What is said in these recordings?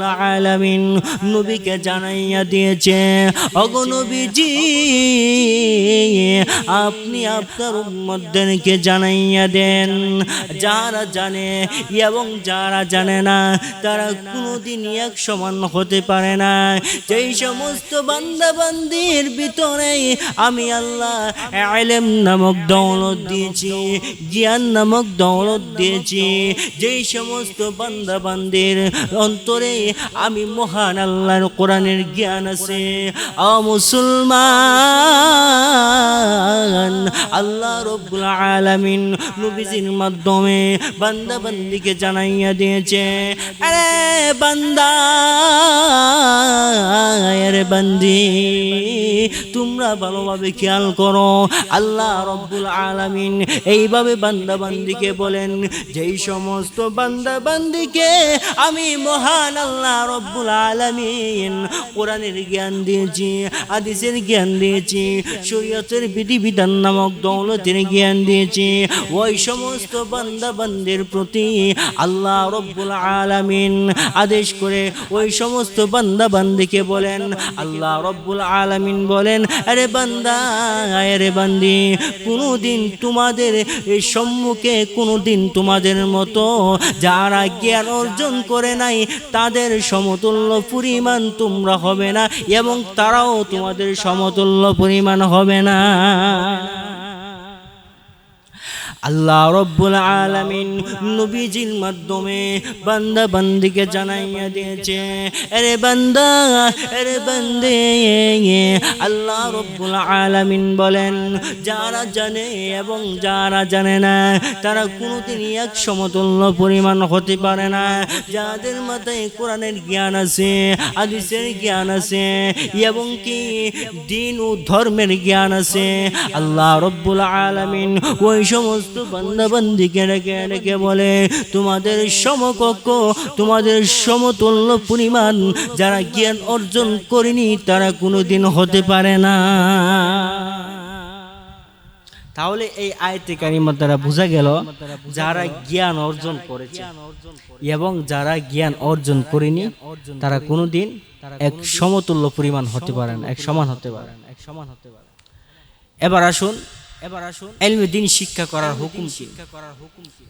রব্বুল নবীকে জানাইয়া দিয়েছে অগনবীজি আপনি আপনার উম্মতদেরকে জানাইয়া দেন। যারা জানে এবং যারা জানে না, তারা কোনোদিন এক সমান হতে পারে না। যেই সমস্ত বান্দাবান্দির ভিতরে আমি আল্লাহ আলেম নামক দৌলত দিয়েছি, জ্ঞান নামক দৌলত দিয়েছি, যেই সমস্ত বান্দাবান্দির অন্তরে আমি মহান আল্লাহর কোরআনের জ্ঞান আছে। আ মুসলমান, আল্লাহ রব্বুল আলামিন নবীজির মাধ্যমে বান্দা বান্দিকে জানাইয়া দিয়েছে। আরে বান্দা, আরে বান্দি, তোমরা ভালোভাবে খেয়াল করো। আল্লাহ রব্বুল আলামিন এইভাবে বান্দা বান্দিকে বলেন, যেই সমস্ত বান্দা বান্দিকে আমি মহান আল্লাহ রব্বুল আলামিন কোরআনের জ্ঞান দিয়েছি আদিসের জ্ঞান দিয়েছি, শরীয়তের বিধিবিধান নামক দৌলতের জ্ঞান দিয়েছি। ওই সমস্ত বান্দা বান্দের প্রতি আল্লাহ রব্বুল আলামিন আদেশ করে ওই সমস্ত বান্দা বান্দিকে বলেন, আল্লাহ রব্বুল আলামিন বলেন, আরে বান্দা, আরে বান্দি কোনো দিন তোমাদের এই সম্মুখে কোনোদিন তোমাদের মতো যারা জ্ঞান অর্জন করে নাই, তাদের সমতুল্য পরিমাণ তোমরা হবে না এবং তারাও তোমাদের সমতুল্য পরিমাণ হবে না। আল্লাহ রব্বুল আলামিন নবীজির মাধ্যমে বান্দা বান্দিকে জানাইয়া দিয়েছে আরে বান্দা আরে বান্দে। আল্লাহ রব্বুল আলামিন বলেন, যারা জানে এবং যারা জানে না, তারা কোনোদিন এক সমতুল্য পরিমাণ হতে পারে না। যাদের মাথায় কোরআনের জ্ঞান আছে আদিসের জ্ঞান আছে এবং কি দিন ও ধর্মের জ্ঞান আছে, আল্লাহ রব্বুল আলামিন ওই সমস্ত বান্দাবান্দিকে রেখে রেখে বলে? তোমাদের সমকক্ষ, তোমাদের সমতুল্য পরিমাণ যারা জ্ঞান অর্জন করেনি, তারা কোনোদিন হতে পারে না। তাহলে এই আয়তে কারিমার দ্বারা বোঝা গেল, যারা জ্ঞান অর্জন করেছে এবং যারা জ্ঞান অর্জন করেনি, তারা কোনোদিন এক সমতুল্য পরিমাণ হতে পারে না, এক সমান হতে পারে এক সমান হতে পারে এবার আসুন এবার আসুন। এলমে দিন শিক্ষা করার হুকুম কি?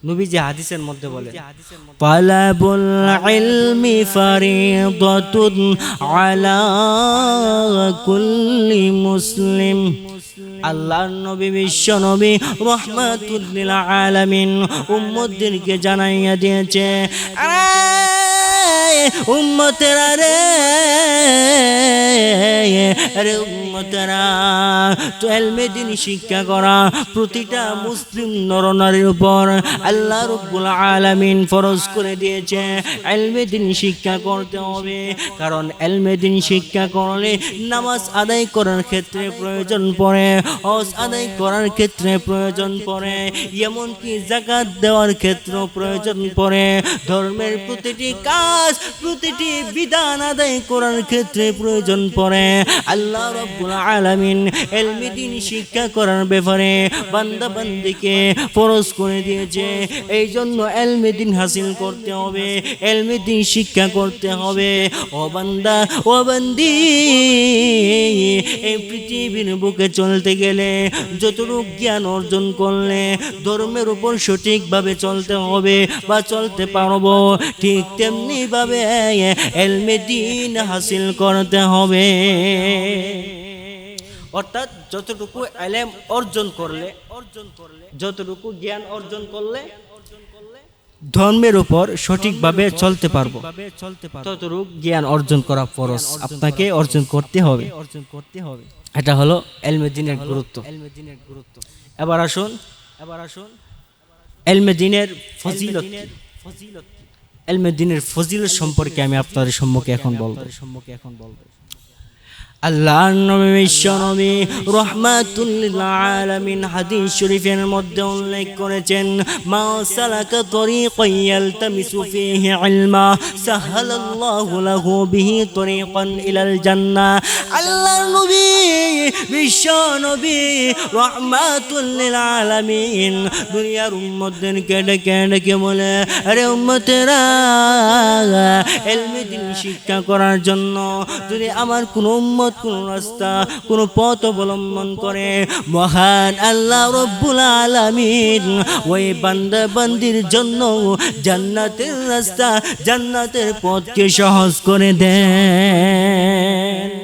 নবীজি হাদিসের মধ্যে বলে তালাবুল ইলমি ফারিদাতুন আলা কুল্লি মুসলিম। আল্লাহর নবী বিশ্ব নবী রহমাতুল্লিল আলামিন উম্মতদেরকে জানাইয়া দিয়েছে উম্মতেরা রে আরে শিক্ষা করা প্রতিটা মুসলিম নরনারীর উপর আল্লাহ রব্বুল আলামিন ফরজ করে দিয়েছে। এলমে শিক্ষা করতে হবে, কারণ এলমে শিক্ষা করলে নামাজ আদায় করার ক্ষেত্রে প্রয়োজন পড়ে, হজ আদায় করার ক্ষেত্রে প্রয়োজন পড়ে, এমনকি জাকাত দেওয়ার ক্ষেত্রেও প্রয়োজন পড়ে। ধর্মের প্রতিটি কাজ, প্রতিটি বিধান আদায় করার ক্ষেত্রে প্রয়োজন পড়ে। আল্লাহ রব্বুল আলামিন। এলমি দিন শিক্ষা করার ব্যাপারে বান্দা বান্দিকে ফরজ করে দিয়েছে। এই জন্য এলমি দিন হাসিল করতে হবে, এলমি দিন শিক্ষা করতে হবে। ও বান্দা, ও বান্দি, এই পৃথিবীর বুকে চলতে গেলে যতটুকু জ্ঞান অর্জন করলে ধর্মের উপর সঠিকভাবে চলতে হবে বা চলতে পারব, ঠিক তেমনি ভাবে এলমে দিন হাসিল করতে হবে। অর্থাৎ যতটুকু এলেম অর্জন করলে অর্জন করলে যতটুকু জ্ঞান অর্জন করলে ধর্মের উপর সঠিকভাবে চলতে পারব। ততটুকু জ্ঞান অর্জন করা ফরজ। আপনাকে অর্জন করতে হবে। অর্জন করতে হবে। এটা হলো এলমেদিনের গুরুত্ব। এলমেদিনের গুরুত্ব। এবার আসুন। এবার আসুন। এলমেদিনের ফজিলত ফজিলত এলমেদিনের ফজিলত সম্পর্কে আমি আপনাদের সম্মুখে এখন বলব। সম্মুখে এখন বলব। আল্লাহর নবী বিশ্ব নবী রহমাতুল্লিল আলামিন হাদিস শরীফের মধ্যে উল্লেখ করেছেন, মা সালাকা তরিকান ইয়ালতামিসু ফীহি ইলমা, সাহালাল্লাহু লাহু বিহি তরিকান ইলাল জান্নাহ। আল্লাহর নবী বিশ্ব নবী রহমাতুল্লিল আলামিন দুনিয়ার উম্মতদেরকে ডেকে ডেকে বলে, আরে উম্মতেরা, এলমে শিক্ষা করার জন্য যদি আমার কোনো উম্মত কোন রাস্তা, কোন পথ অবলম্বন করে। মহান আল্লাহ রব্বুল আলামিন, ওই বান্দা বান্দির জন্য জান্নাতের রাস্তা, জান্নাতের পথকে সহজ করে দেন।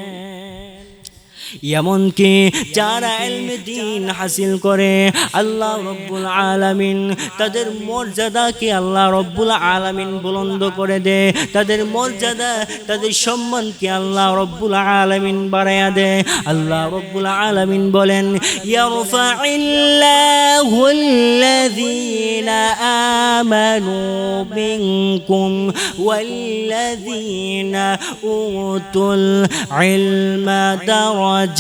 এমনকি যারা এলমে দিন হাসিল করে আল্লাহ রব্বুল আলামিন তাদের মর্যাদাকে আল্লাহ রব্বুল আলামিন বুলন্দ করে দে তাদের মর্যাদা তাদের সম্মানকে আল্লাহ রব্বুল আলামিন বাড়াইয়া দে। আল্লাহ রব্বুল আলামিন বলেন ইলমা درجات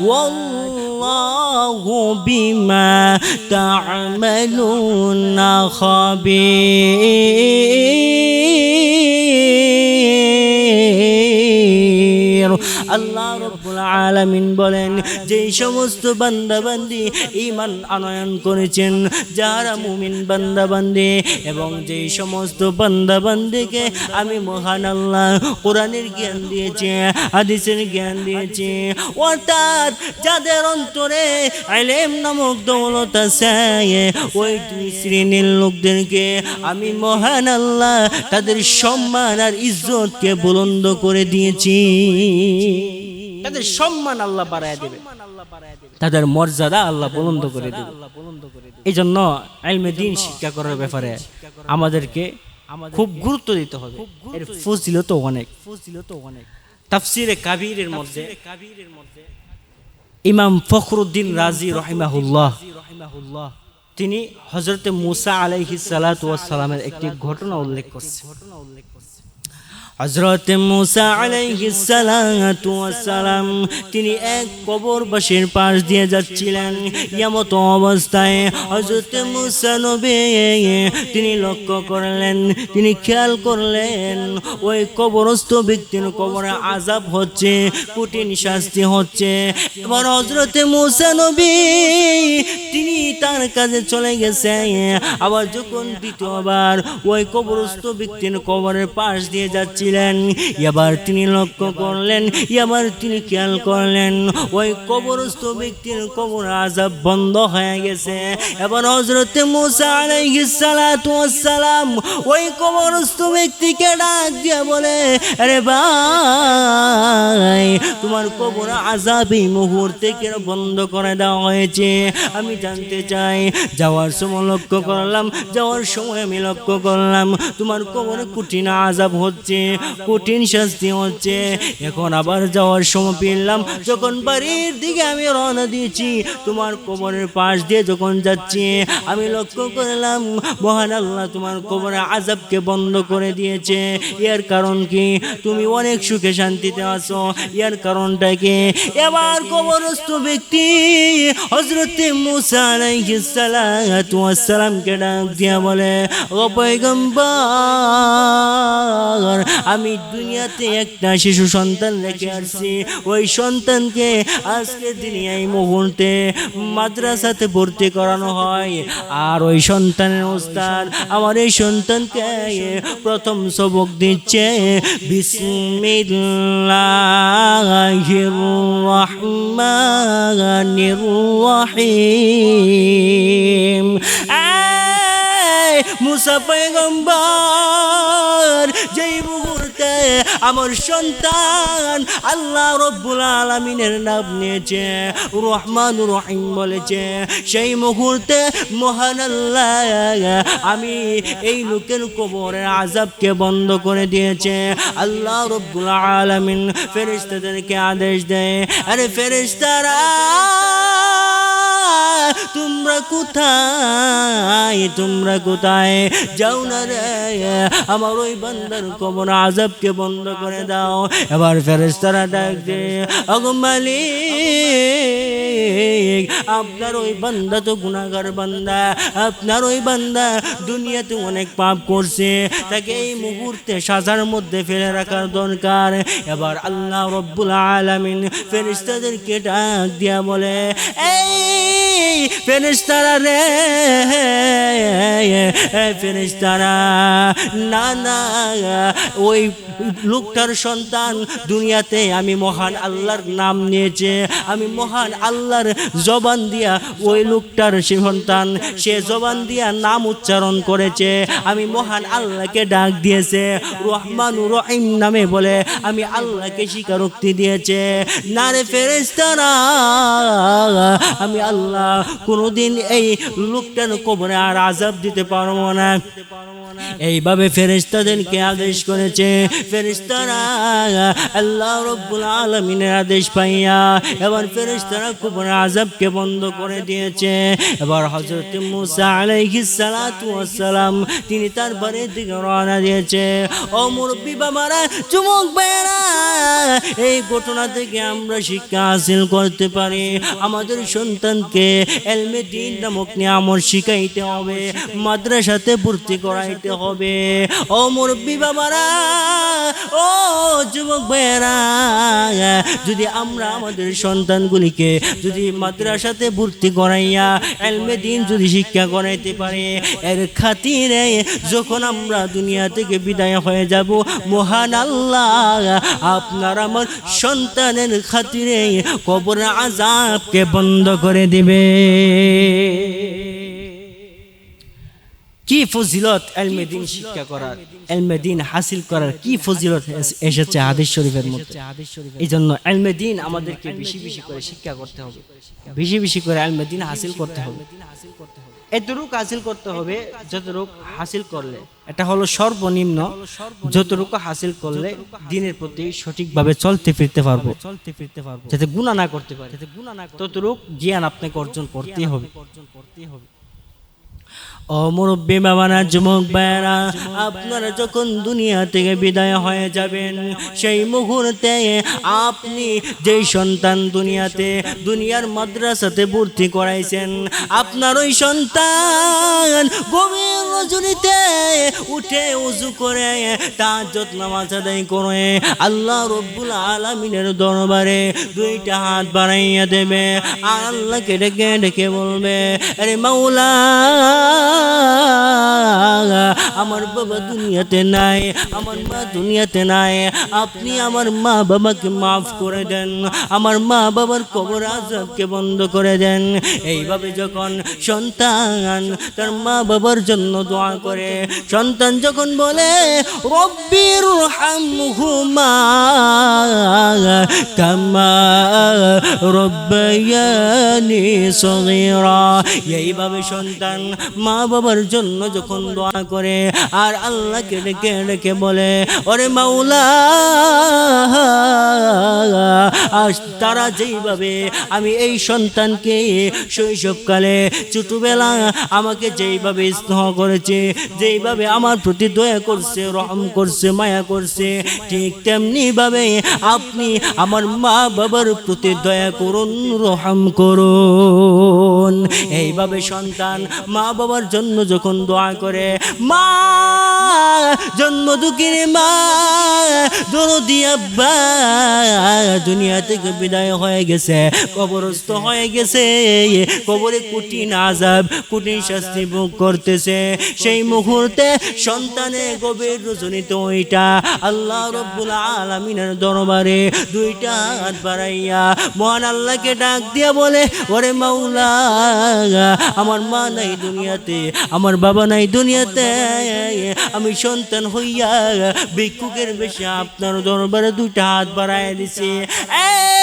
والله بما تعملون خبير আলামিন বলেন যে সমস্ত বান্দাবান্দি ইমান আনয়ন করেছেন, যারা মুমিন বান্দাবান্দি, এবং যে সমস্ত বান্দাবান্দিকে আমি মহান আল্লাহ কোরআনের জ্ঞান দিয়েছি, হাদিসের জ্ঞান দিয়েছি, অর্থাৎ যাদের অন্তরে আলেম নামক দৌলত আছে, ওই দুই শ্রেণির লোকদেরকে আমি মহান আল্লাহ তাদের সম্মান আর ইজ্জতকে বুলন্দ করে দিয়েছি। তাদের সম্মান আল্লাহ বাড়ায় দেবে। তাদের মর্যাদা আল্লাহ বুলন্দ করে দেবে। এই জন্য আলমে দিন শিক্ষা করার ব্যাপারে আমাদেরকে খুব গুরুত্ব দিতে হবে। এর ফজিলত অনেক। ফজিলত অনেক। তাফসিরে কাবিরের মধ্যে ইমাম ফখরুদ্দিন রাজি রহিমাহুল্লাহ তিনি হজরতে মুসা আলাইহি সালামের একটি ঘটনা উল্লেখ করছে ঘটনা উল্লেখ হজরত মুসা সালাম তিনি এক কবরবাসীর পাশ দিয়ে যাচ্ছিলেন। এমত অবস্থায় হজরত মুসা নবী, তিনি লক্ষ্য করলেন, তিনি খেয়াল করলেন, ওই কবরস্থ ব্যক্তির কবরে আজাব হচ্ছে কঠিন শাস্তি হচ্ছে। এবার হজরত মুসা নবী, তিনি তার কাজে চলে গেছে। আবার যখন দ্বিতীয়বার ওই কবরস্থ ব্যক্তির কবরের পাশ দিয়ে যাচ্ছিলেন এবার তিনি লক্ষ্য করলেন, এবার তিনি খেয়াল করলেন, ওই কবরস্থ ব্যক্তির কবর আজাব বন্ধ হয়ে গেছে। এবার হজরতে মুসা ওই কবরস্থ ব্যক্তিকে ডাক দিয়ে বলে, আরে ভাই, তোমার কবর আজাব এই মুহূর্তে কেন বন্ধ করে দেওয়া হয়েছে? আমি জানতে চাই। যাওয়ার সময় লক্ষ্য করলাম, যাওয়ার সময় আমি লক্ষ্য করলাম, তোমার কবরে কঠিন আজাব হচ্ছে। কঠিন শাস্তি হচ্ছে। এখন আবার যাওয়ার সময় পেলাম। যখন বাড়ির দিকে আমি রওনা দিয়েছি, তোমার কবরের পাশ দিয়ে যখন যাচ্ছি, আমি লক্ষ্য করলাম, মহান আল্লাহ তোমার কবরে আজাবকে বন্ধ করে দিয়েছে। এর কারণ কি? তুমি অনেক সুখে শান্তিতে আছো। এর কারণটা কি? এবার কবরস্থ ব্যক্তি হজরতে মুসা আলাইহিস সালাতু ওয়াস সালামকে ডাক দিয়া বলে, ও পয়গম্বর আমি দুনিয়াতে একটা শিশু সন্তান রেখে আসছি। ওই সন্তানকে আজকে দিনে এই মুহূর্তে মাদ্রাসাতে ভর্তি করানো হয়। আর ওই সন্তানের ওস্তাদ আমার এই সন্তানকে প্রথম সবক দিচ্ছে, বিসমিল্লাহির রহমানির রহিম। এই মুসা পয়গম্বর, যেই মুহূর্তে আমার সন্তান আল্লাহ রব্বুল আলমিনের নাম নিয়েছে রহমান রহিম বলেছে, সেই মুহূর্তে মহান আল্লাহ আমি এই লোকের কবরের আজাবকে বন্ধ করে দিয়েছে। আল্লাহ রব্বুল আলমিন ফেরিস্তাদেরকে আদেশ দেয়, আরে ফেরিস্তারা তোমরা কোথায়? তোমরা কোথায়? যাও না রে। আমার ওই বান্দার কবর আজাবকে বন্ধ করে দাও। এবার ফেরেস্তারা ডাক দে অগমালি আপনার ওই বান্দা তো গুণাগার বান্দা। আপনার ওই বান্দা দুনিয়াতে অনেক পাপ করছে। তাকে এই মুহূর্তে সাজার মধ্যে ফেলে রাখার দরকার। এবার আল্লাহ রব্বুল আলামিন ফেরেশতাদেরকে ডাক দিয়া বলে, এই ফেরেশতারা রে ফেরেশতারা না না, ওই লোকটার সন্তান দুনিয়াতে আমি মহান আল্লাহর নাম নিয়েছে। আমি মহান আল্লাহর জবান দিয়া ওই লোকটার সন্তান, সে জবান দিয়া নাম উচ্চারণ করেছে। আমি মহান আল্লাহকে ডাক দিয়েছে। রহমান রহিম নামে বলে আমি আল্লাহকে স্বীকারোক্তি দিয়েছে। না রে ফেরেস্তারা আমি আল্লাহ কোনোদিন এই লোকটার কবরে আর আজাব দিতে পারব না। এইভাবে ফেরেস্তাদেরকে আদেশ করেছে। ফেরেস্তারা আল্লাহ রব্বুল আলমিনের আদেশ পাইয়া এবার ফেরেস্তারা খুবর আজাবকে বন্ধ করে দিয়েছে। এবার হজরত মুসা আলাইহিস সালাতু ওয়াসসালাম তিনি তার বাড়ির দিকে রওনা দিয়েছে। ও মুরব্বী বাবারা চুমুক বেড়া এই ঘটনা থেকে আমরা শিক্ষা হাসিল করতে পারি। আমাদের সন্তানকে এলমে দিন নামক নিয়ামত শিখাইতে হবে, মাদ্রাসাতে ভর্তি করাইতে হবে। ও মুরব্বী বাবারা, ও যুবক ভাইয়েরা, যদি আমরা আমাদের সন্তানগুলিকে যদি মাদ্রাসাতে ভর্তি করাইয়া এলমে দিন যদি শিক্ষা করাইতে পারে, এর খাতিরে যখন আমরা দুনিয়া থেকে বিদায় হয়ে যাব, মহান আল্লাহ, আপনার আমার সন্তানের খাতিরে কবর আজাবকে বন্ধ করে দিবে। কি ফজিলত এলমেদিন শিক্ষা করার এলমেদিন হাসিল করার, কি ফজিলত এসেছে হাদিস শরীফের মধ্যে? এই জন্য এলমেদিন আমাদেরকে বেশি বেশি করে শিক্ষা করতে হবে। বেশি বেশি করে এলমেদিন হাসিল করতে হবে। এতটুকু হাসিল করতে হবে যতটুকু হাসিল করলে। এটা হলো সর্বনিম্ন যতটুকু হাসিল করলে দিনের প্রতি সঠিকভাবে চলতে ফিরতে পারব। চলতে ফিরতে পারব যাতে গুণা না করতে পারে। যাতে গুণা না ততটুকু জ্ঞান আপনাকে অর্জন করতেই হবে। অর্জন করতেই হবে। ও মুরব্বী বাবারা, যুবক ভাইয়েরা, আপনারা যখন দুনিয়া থেকে বিদায় হয়ে যাবেন, সেই মুহূর্তে আপনি যেই সন্তান দুনিয়াতে, দুনিয়ার মাদ্রাসাতে ভর্তি করাইছেন, আপনার ওই সন্তান গভীর রজনীতে উঠে উজু করে তার নামাজ আদায় করে আল্লাহ রব্বুল আলামিনের দরবারে দুইটা হাত বাড়াইয়া দেবে আর আল্লাহকে ডেকে ডেকে বলবে, আরে মাওলা আমার বাবা দুনিয়াতে নাই, আমার মা দুনিয়াতে নাই। আপনি আমার মা বাবাকে মাফ করে দেন, আমার মা বাবার কবর আজাবকে বন্ধ করে দেন। এইভাবে যখন সন্তান তার মা বাবার জন্য দোয়া করে, সন্তান যখন বলে রব্বির হামহুমা কামা এইভাবে সন্তান মা বাবার জন্য যখন দোয়া করে, আর আল্লাহকে ডেকে ডেকে বলে, ওরে মাওলা, আজ তারা যেইভাবে আমি এই সন্তানকে শৈশবকালে, ছোটবেলা আমাকে যেইভাবে স্নেহ করেছে, যেইভাবে আমার প্রতি দয়া করছে, রহম করছে, মায়া করছে, ঠিক তেমনি ভাবে আপনি আমার মা বাবার প্রতি দয়া করুন, রহম করুন। এইভাবে সন্তান মা বাবার জন্য যখন দোয়া করে, মা, জন্ম দুঃখিনী মা, দরদি আব্বা, দুনিয়া থেকে বিদায় হয়ে গেছে, কবরস্থ হয়ে গেছে, কবরে কঠিন আজাব কঠিন শাস্তি ভোগ করতেছে। সেই মুহূর্তে সন্তানে গভীর রজনীতে ওইটা, আল্লাহ রব্বুল আলমিনের দরবারে দুইটা হাত বাড়াইয়া মহান আল্লাহকে ডাক দিয়া বলে, ওরে মাওলা, আমার মা নাই দুনিয়াতে আমার বাবা নাই দুনিয়াতে। আমি সন্তান হইয়া ভিক্ষুকের বেশি আপনার দরবারে দুইটা হাত বাড়াই দিছি। এই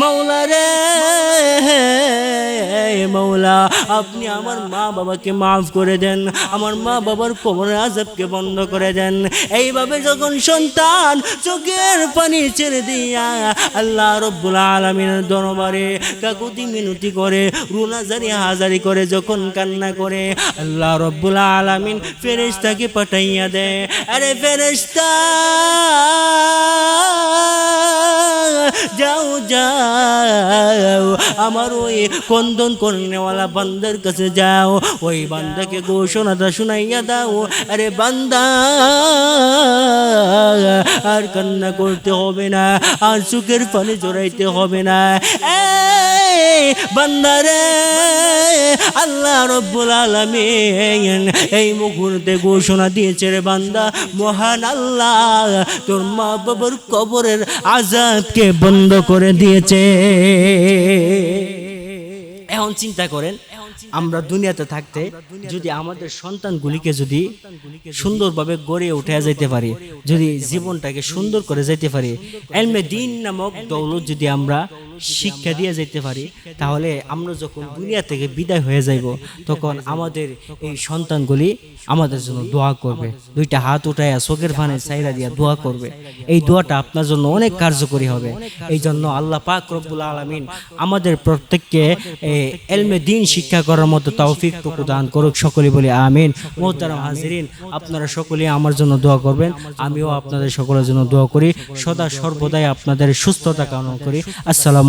মৌলা রে মৌলা আপনি আমার মা বাবাকে মাফ করে দেন, আমার মা বাবার কবরের আজাবকে বন্ধ করে দেন। এইভাবে যখন সন্তান চোখের পানি ছেড়ে দিয়া আল্লাহ রব্বুল আলমিনের দরবারে কাকুতি মিনতি করে, রুনাজারি হাজারি করে, যখন কান্না করে, আল্লাহ রব্বুল আলমিন ফেরেশতাকে পাঠাইয়া দেয় আরে ফেরেশতা, যাও যাও, আমার ওই কন্দন করনেওয়ালা বান্দার কাছে যাও, ওই বান্দাকে ঘোষণাটা শুনাইয়া দাও। আরে বান্দা, আর কান্না করতে হবে না, আর চোখের পানি জড়াইতে হবে না। বান্দারে, আল্লাহ রব্বুল আলামিন এই মুহূর্তে ঘোষণা দিয়েছে রে বান্দা, মহান আল্লাহ, তোর মা বাবার কবরের আজাবকে বন্ধ করে দিয়েছে। এখন চিন্তা করেন, আমরা দুনিয়াতে থাকতে যদি আমাদের সন্তানগুলিকে যদি সুন্দরভাবে গড়ে উঠে যাইতে পারি, যদি জীবনটাকে সুন্দর করে যাইতে পারি, এলমে দিন নামক দৌলত যদি আমরা শিক্ষা দিয়ে যেতে পারি, তাহলে আমরা যখন দুনিয়া থেকে বিদায় হয়ে যাইব, তখন আমাদের এই সন্তানগুলি আমাদের জন্য দোয়া করবে। দুইটা হাত উঠাইয়া চোখের ফানে চাইরা দিয়া দোয়া করবে। এই দোয়াটা আপনার জন্য অনেক কার্যকরী হবে। এই জন্য আল্লাহ পাক রব্বুল আলমিন আমাদের প্রত্যেককে এলমে দিন শিক্ষা করার মতো তৌফিক টুকু দান করুক সকলে বলি আমিন। মোহতারাম হাজিরিন, আপনারা সকলে আমার জন্য দোয়া করবেন, আমিও আপনাদের সকলের জন্য দোয়া করি। সদা সর্বদাই আপনাদের সুস্থতা কামনা করি।